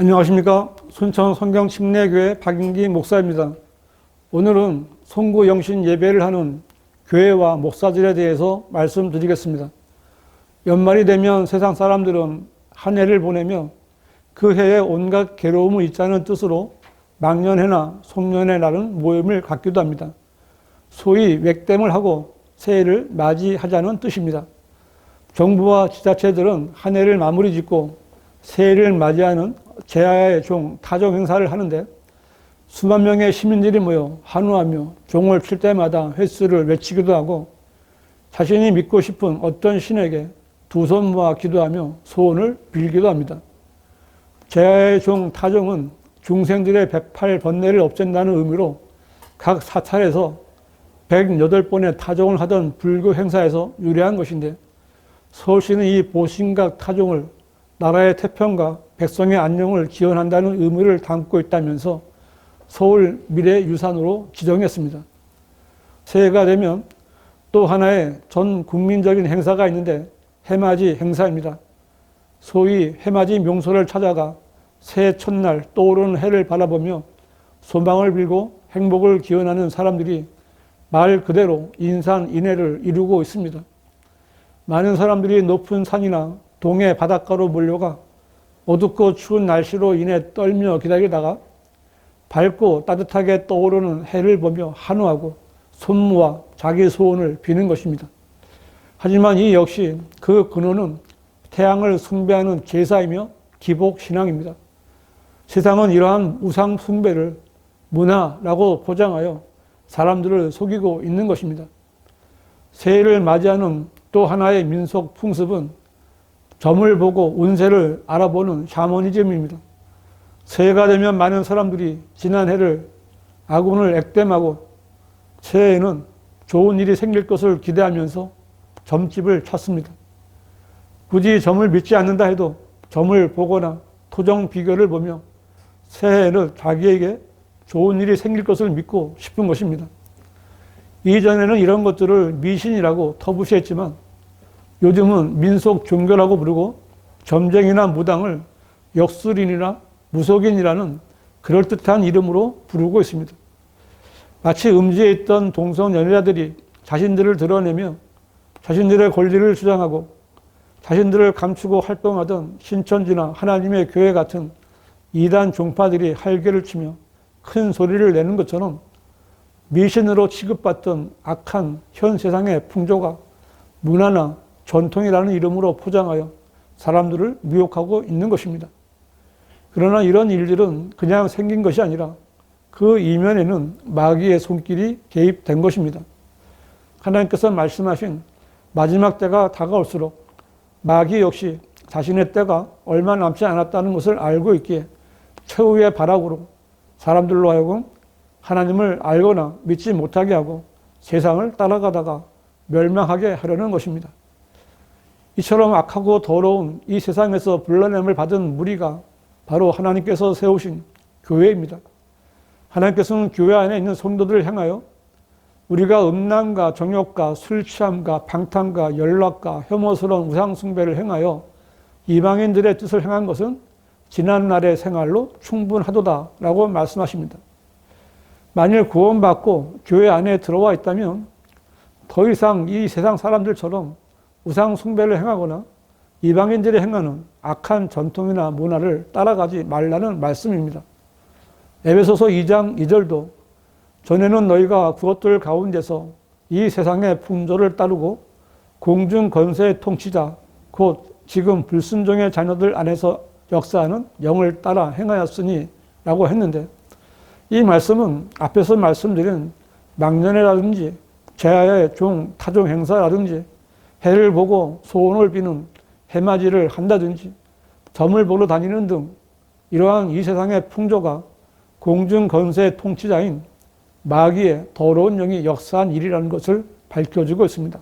안녕하십니까. 순천 성경침례교회 박인기 목사입니다. 오늘은 송구 영신 예배를 하는 교회와 목사들에 대해서 말씀드리겠습니다. 연말이 되면 세상 사람들은 한 해를 보내며 그 해에 온갖 괴로움을 잊자는 뜻으로 망년회나 송년회 날은 모임을 갖기도 합니다. 소위 맥댐을 하고 새해를 맞이하자는 뜻입니다. 정부와 지자체들은 한 해를 마무리 짓고 새해를 맞이하는 제야의 종 타종 행사를 하는데 수만 명의 시민들이 모여 한우하며 종을 칠 때마다 횟수를 외치기도 하고 자신이 믿고 싶은 어떤 신에게 두 손 모아 기도하며 소원을 빌기도 합니다. 제야의 종 타종은 중생들의 108번뇌를 없앤다는 의미로 각 사찰에서 108번의 타종을 하던 불교 행사에서 유래한 것인데 서울시는 이 보신각 타종을 나라의 태평과 백성의 안녕을 기원한다는 의미를 담고 있다면서 서울 미래유산으로 지정했습니다. 새해가 되면 또 하나의 전 국민적인 행사가 있는데 해맞이 행사입니다. 소위 해맞이 명소를 찾아가 새해 첫날 떠오르는 해를 바라보며 소망을 빌고 행복을 기원하는 사람들이 말 그대로 인산인해를 이루고 있습니다. 많은 사람들이 높은 산이나 동해 바닷가로 몰려가 어둡고 추운 날씨로 인해 떨며 기다리다가 밝고 따뜻하게 떠오르는 해를 보며 한우하고 손모아 자기 소원을 비는 것입니다. 하지만 이 역시 그 근원은 태양을 숭배하는 제사이며 기복 신앙입니다. 세상은 이러한 우상 숭배를 문화라고 포장하여 사람들을 속이고 있는 것입니다. 새해를 맞이하는 또 하나의 민속 풍습은 점을 보고 운세를 알아보는 샤머니즘입니다. 새해가 되면 많은 사람들이 지난 해를 아군을 액땜하고 새해에는 좋은 일이 생길 것을 기대하면서 점집을 찾습니다. 굳이 점을 믿지 않는다 해도 점을 보거나 토정 비결을 보며 새해에는 자기에게 좋은 일이 생길 것을 믿고 싶은 것입니다. 이전에는 이런 것들을 미신이라고 터부시했지만 요즘은 민속 종교라고 부르고 점쟁이나 무당을 역술인이나 무속인이라는 그럴듯한 이름으로 부르고 있습니다. 마치 음지에 있던 동성 연애자들이 자신들을 드러내며 자신들의 권리를 주장하고 자신들을 감추고 활동하던 신천지나 하나님의 교회 같은 이단 종파들이 할개를 치며 큰 소리를 내는 것처럼 미신으로 취급받던 악한 현 세상의 풍조가 문화나 전통이라는 이름으로 포장하여 사람들을 미혹하고 있는 것입니다. 그러나 이런 일들은 그냥 생긴 것이 아니라 그 이면에는 마귀의 손길이 개입된 것입니다. 하나님께서 말씀하신 마지막 때가 다가올수록 마귀 역시 자신의 때가 얼마 남지 않았다는 것을 알고 있기에 최후의 발악으로 사람들로 하여금 하나님을 알거나 믿지 못하게 하고 세상을 따라가다가 멸망하게 하려는 것입니다. 이처럼 악하고 더러운 이 세상에서 불러냄을 받은 무리가 바로 하나님께서 세우신 교회입니다. 하나님께서는 교회 안에 있는 성도들을 향하여 우리가 음란과 정욕과 술 취함과 방탕과 연락과 혐오스러운 우상 숭배를 행하여 이방인들의 뜻을 행한 것은 지난날의 생활로 충분하도다라고 말씀하십니다. 만일 구원받고 교회 안에 들어와 있다면 더 이상 이 세상 사람들처럼 우상 숭배를 행하거나 이방인들이 행하는 악한 전통이나 문화를 따라가지 말라는 말씀입니다. 에베소서 2장 2절도 전에는 너희가 그것들 가운데서 이 세상의 풍조를 따르고 공중 건세의 통치자 곧 지금 불순종의 자녀들 안에서 역사하는 영을 따라 행하였으니 라고 했는데 이 말씀은 앞에서 말씀드린 망년회라든지 제야의 종 타종 행사라든지 해를 보고 소원을 비는 해맞이를 한다든지 점을 보러 다니는 등 이러한 이 세상의 풍조가 공중 건세 통치자인 마귀의 더러운 영이 역사한 일이라는 것을 밝혀주고 있습니다.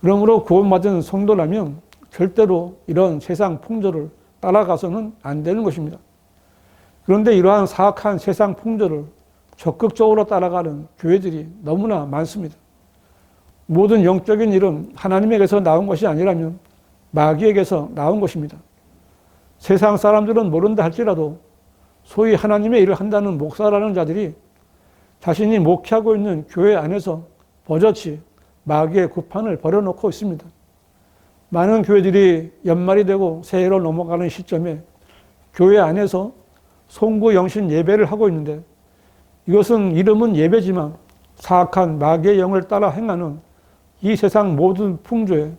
그러므로 구원받은 성도라면 절대로 이런 세상 풍조를 따라가서는 안 되는 것입니다. 그런데 이러한 사악한 세상 풍조를 적극적으로 따라가는 교회들이 너무나 많습니다. 모든 영적인 일은 하나님에게서 나온 것이 아니라면 마귀에게서 나온 것입니다. 세상 사람들은 모른다 할지라도 소위 하나님의 일을 한다는 목사라는 자들이 자신이 목회하고 있는 교회 안에서 버젓이 마귀의 구판을 벌여놓고 있습니다. 많은 교회들이 연말이 되고 새해로 넘어가는 시점에 교회 안에서 송구 영신 예배를 하고 있는데 이것은 이름은 예배지만 사악한 마귀의 영을 따라 행하는 이 세상 모든 풍조의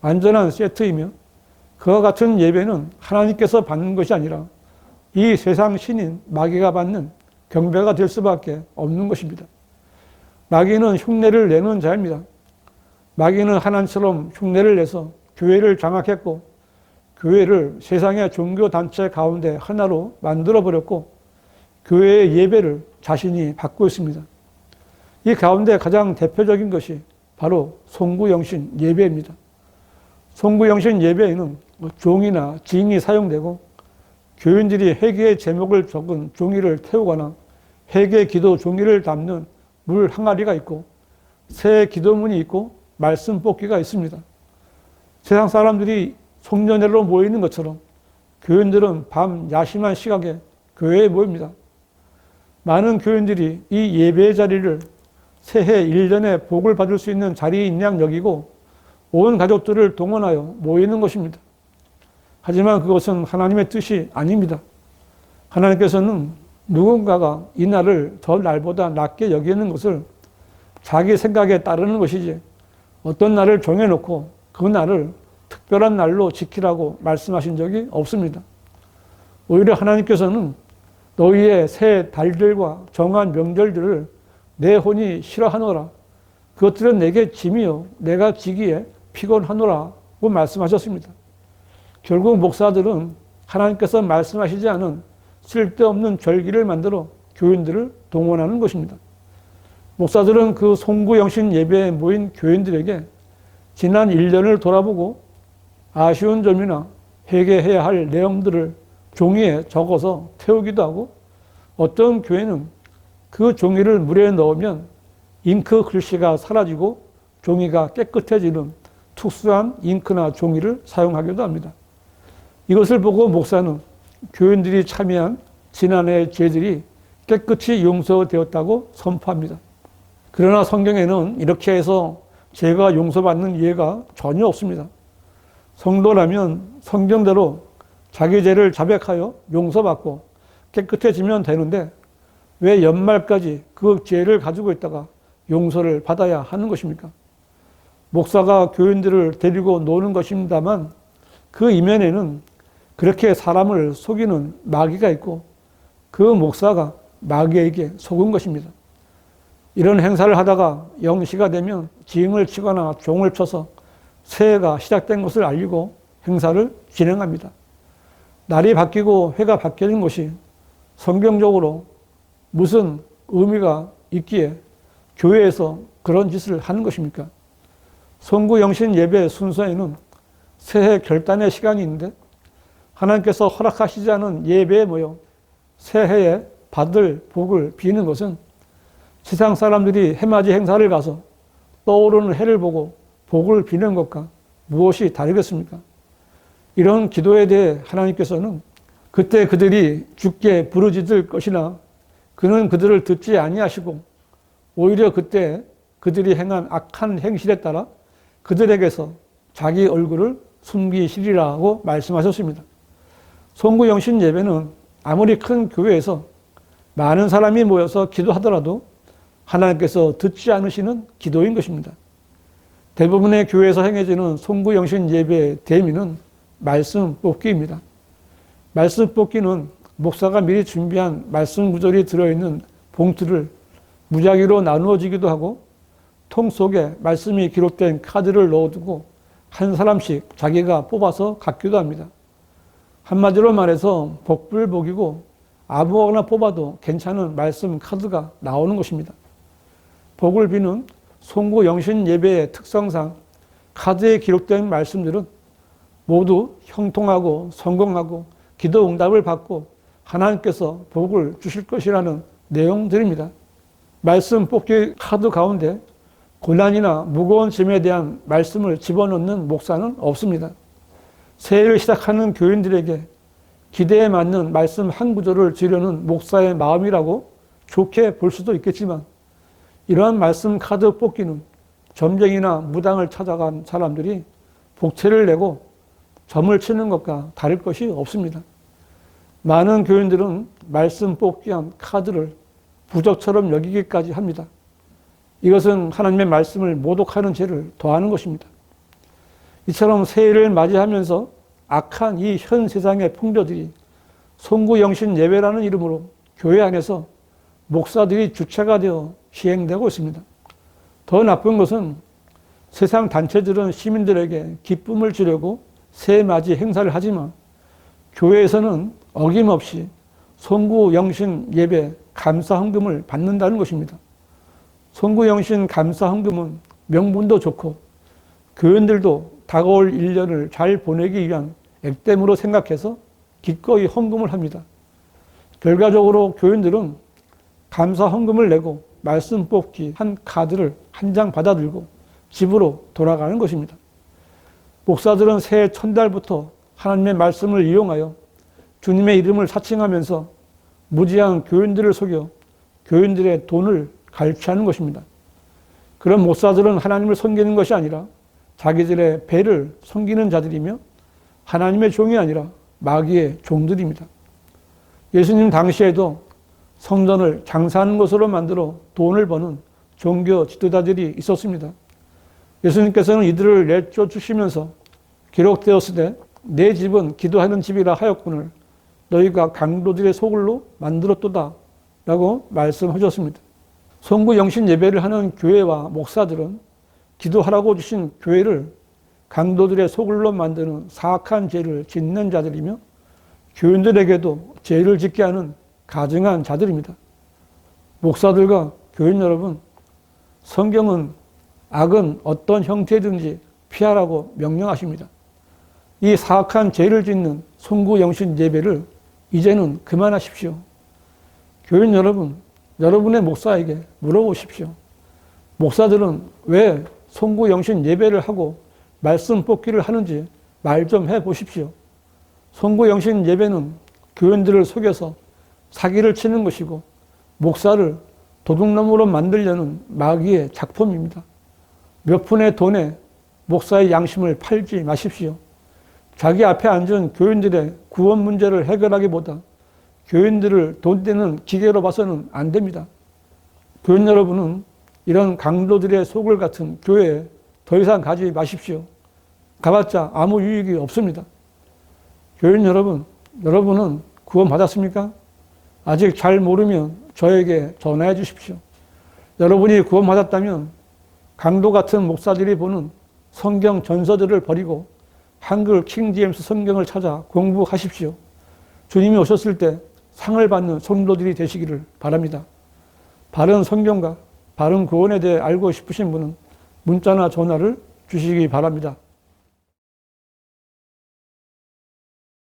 완전한 세트이며 그와 같은 예배는 하나님께서 받는 것이 아니라 이 세상 신인 마귀가 받는 경배가 될 수밖에 없는 것입니다. 마귀는 흉내를 내는 자입니다. 마귀는 하나님처럼 흉내를 내서 교회를 장악했고 교회를 세상의 종교 단체 가운데 하나로 만들어 버렸고 교회의 예배를 자신이 받고 있습니다. 이 가운데 가장 대표적인 것이 바로 송구영신 예배입니다. 송구영신 예배에는 뭐 종이나 징이 사용되고 교인들이 회개의 제목을 적은 종이를 태우거나 회개 기도 종이를 담는 물 항아리가 있고 새 기도문이 있고 말씀 뽑기가 있습니다. 세상 사람들이 송년회로 모이는 것처럼 교인들은 밤 야심한 시각에 교회에 모입니다. 많은 교인들이 이 예배의 자리를 새해 1년에 복을 받을 수 있는 자리인 양 여기고 온 가족들을 동원하여 모이는 것입니다. 하지만 그것은 하나님의 뜻이 아닙니다. 하나님께서는 누군가가 이 날을 저 날보다 낮게 여기는 것을 자기 생각에 따르는 것이지 어떤 날을 정해놓고 그 날을 특별한 날로 지키라고 말씀하신 적이 없습니다. 오히려 하나님께서는 너희의 새 달들과 정한 명절들을 내 혼이 싫어하노라. 그것들은 내게 짐이요. 내가 지기에 피곤하노라고 말씀하셨습니다. 결국 목사들은 하나님께서 말씀하시지 않은 쓸데없는 절기를 만들어 교인들을 동원하는 것입니다. 목사들은 그 송구영신 예배에 모인 교인들에게 지난 1년을 돌아보고 아쉬운 점이나 회개해야 할 내용들을 종이에 적어서 태우기도 하고 어떤 교회는 그 종이를 물에 넣으면 잉크 글씨가 사라지고 종이가 깨끗해지는 특수한 잉크나 종이를 사용하기도 합니다. 이것을 보고 목사는 교인들이 참여한 지난해의 죄들이 깨끗이 용서되었다고 선포합니다. 그러나 성경에는 이렇게 해서 죄가 용서받는 예가 전혀 없습니다. 성도라면 성경대로 자기 죄를 자백하여 용서받고 깨끗해지면 되는데 왜 연말까지 그 죄를 가지고 있다가 용서를 받아야 하는 것입니까? 목사가 교인들을 데리고 노는 것입니다만 그 이면에는 그렇게 사람을 속이는 마귀가 있고 그 목사가 마귀에게 속은 것입니다. 이런 행사를 하다가 영시가 되면 징을 치거나 종을 쳐서 새해가 시작된 것을 알리고 행사를 진행합니다. 날이 바뀌고 해가 바뀌는 것이 성경적으로 무슨 의미가 있기에 교회에서 그런 짓을 하는 것입니까? 성구 영신 예배 순서에는 새해 결단의 시간이 있는데 하나님께서 허락하시지 않은 예배에 모여 새해에 받을 복을 비는 것은 세상 사람들이 해맞이 행사를 가서 떠오르는 해를 보고 복을 비는 것과 무엇이 다르겠습니까? 이런 기도에 대해 하나님께서는 그때 그들이 죽게 부르짖을 것이나 그는 그들을 듣지 아니하시고 오히려 그때 그들이 행한 악한 행실에 따라 그들에게서 자기 얼굴을 숨기시리라고 말씀하셨습니다. 송구영신 예배는 아무리 큰 교회에서 많은 사람이 모여서 기도하더라도 하나님께서 듣지 않으시는 기도인 것입니다. 대부분의 교회에서 행해지는 송구영신 예배의 대미는 말씀 뽑기입니다. 말씀 뽑기는 목사가 미리 준비한 말씀 구절이 들어있는 봉투를 무작위로 나누어지기도 하고 통 속에 말씀이 기록된 카드를 넣어두고 한 사람씩 자기가 뽑아서 갖기도 합니다. 한마디로 말해서 복불복이고 아무거나 뽑아도 괜찮은 말씀 카드가 나오는 것입니다. 복을 비는 송구 영신 예배의 특성상 카드에 기록된 말씀들은 모두 형통하고 성공하고 기도 응답을 받고 하나님께서 복을 주실 것이라는 내용들입니다. 말씀 뽑기 카드 가운데 고난이나 무거운 짐에 대한 말씀을 집어넣는 목사는 없습니다. 새해를 시작하는 교인들에게 기대에 맞는 말씀 한 구절을 지려는 목사의 마음이라고 좋게 볼 수도 있겠지만 이러한 말씀 카드 뽑기는 점쟁이나 무당을 찾아간 사람들이 복채를 내고 점을 치는 것과 다를 것이 없습니다. 많은 교인들은 말씀 뽑기한 카드를 부적처럼 여기기까지 합니다. 이것은 하나님의 말씀을 모독하는 죄를 더하는 것입니다. 이처럼 새해를 맞이하면서 악한 이 현 세상의 풍조들이 송구영신 예배라는 이름으로 교회 안에서 목사들이 주체가 되어 시행되고 있습니다. 더 나쁜 것은 세상 단체들은 시민들에게 기쁨을 주려고 새해 맞이 행사를 하지만 교회에서는 어김없이 송구 영신 예배 감사 헌금을 받는다는 것입니다. 송구 영신 감사 헌금은 명분도 좋고 교인들도 다가올 1년을 잘 보내기 위한 액땜으로 생각해서 기꺼이 헌금을 합니다. 결과적으로 교인들은 감사 헌금을 내고 말씀 뽑기 한 카드를 한 장 받아들고 집으로 돌아가는 것입니다. 목사들은 새해 첫달부터 하나님의 말씀을 이용하여 주님의 이름을 사칭하면서 무지한 교인들을 속여 교인들의 돈을 갈취하는 것입니다. 그런 목사들은 하나님을 섬기는 것이 아니라 자기들의 배를 섬기는 자들이며 하나님의 종이 아니라 마귀의 종들입니다. 예수님 당시에도 성전을 장사하는 것으로 만들어 돈을 버는 종교 지도자들이 있었습니다. 예수님께서는 이들을 내쫓으시면서 기록되었을 때 내 집은 기도하는 집이라 하였거늘 너희가 강도들의 소굴로 만들었도다 라고 말씀하셨습니다. 성구 영신 예배를 하는 교회와 목사들은 기도하라고 주신 교회를 강도들의 소굴로 만드는 사악한 죄를 짓는 자들이며 교인들에게도 죄를 짓게 하는 가증한 자들입니다. 목사들과 교인 여러분, 성경은 악은 어떤 형태든지 피하라고 명령하십니다. 이 사악한 죄를 짓는 송구 영신 예배를 이제는 그만하십시오. 교인 여러분, 여러분의 목사에게 물어보십시오. 목사들은 왜 송구 영신 예배를 하고 말씀 뽑기를 하는지 말 좀 해 보십시오. 송구 영신 예배는 교인들을 속여서 사기를 치는 것이고 목사를 도둑놈으로 만들려는 마귀의 작품입니다. 몇 푼의 돈에 목사의 양심을 팔지 마십시오. 자기 앞에 앉은 교인들의 구원 문제를 해결하기보다 교인들을 돈 되는 기계로 봐서는 안 됩니다. 교인 여러분은 이런 강도들의 속을 같은 교회에 더 이상 가지 마십시오. 가봤자 아무 유익이 없습니다. 교인 여러분, 여러분은 구원 받았습니까? 아직 잘 모르면 저에게 전화해 주십시오. 여러분이 구원 받았다면 강도 같은 목사들이 보는 성경 전서들을 버리고 한글 킹제임스 성경을 찾아 공부하십시오. 주님이 오셨을 때 상을 받는 성도들이 되시기를 바랍니다. 바른 성경과 바른 구원에 대해 알고 싶으신 분은 문자나 전화를 주시기 바랍니다.